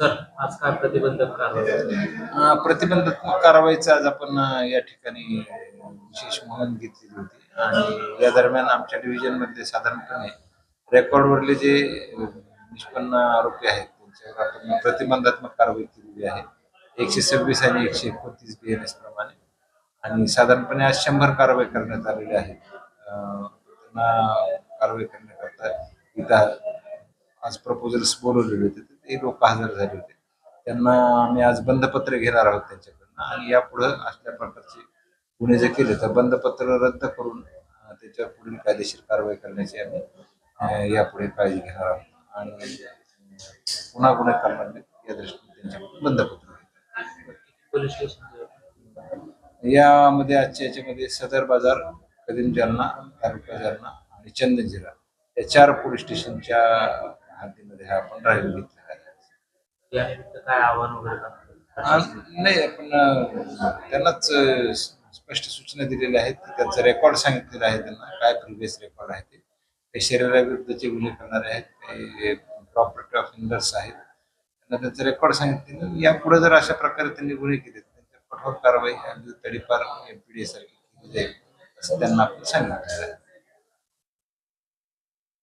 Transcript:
Sir आज काय प्रतिबंधक कारवाई? प्रतिबंधात्मक कारवाईचा आज आपण या ठिकाणी विशेष मोहीम घेतलेली होती. आणि या दरम्यान आमच्या डिव्हिजनमध्ये साधारणपणे रेकॉर्डवरले जे निष्पन्न आरोपी आहेत त्यांच्यावर आपण प्रतिबंधात्मक कारवाई केलेली आहे. एकशे सव्वीस आणि एकशे एकोणतीस बी एन एस प्रमाणे. आणि साधारणपणे आज शंभर कारवाई करण्यात आलेल्या आहेत त्यांना कारवाई करण्याकरता इथं आज प्रपोजल्स बोलवलेले होते. ते लोक हजर झाले होते. त्यांना आम्ही आज बंधपत्र घेणार आहोत त्यांच्याकडनं. आणि यापुढं अशा प्रकारचे गुन्हे जर केले तर बंधपत्र रद्द करून त्याच्यावर पुढील कायदेशीर कारवाई करण्याची आम्ही यापुढे काळजी घेणार आहोत. आणि पुन्हा गुन्हे करणार नाहीत या दृष्टीने त्यांच्याकडून स्टेशन. यामध्ये आजच्या याच्यामध्ये सदर बाजार कदीम जालना तालुका जालना आणि चंदनजिरा या चार पोलीस स्टेशनच्या हद्दीमध्ये हा आपण आहे यानिमित्त काय आव्हान वगैरे नाही आपण अं, त्यांनाच अं, स्पष्ट सूचना दिलेल्या आहेत की त्यांचा रेकॉर्ड सांगितलेला आहे त्यांना काय प्रिव्हियस रेकॉर्ड आहे ते. ते शरीराविरुद्धचे गुन्हे करणारे आहेत काही प्रॉपर्टी ऑफेंडर्स आहेत. त्यांना त्यांचं रेकॉर्ड सांगितले यापुढे जर अशा प्रकारे त्यांनी गुन्हे केले तर कठोर कारवाई अगदी तडीपार एमपीडी सारखी केली जाईल असं त्यांना आपण सांगितलेलं आहे.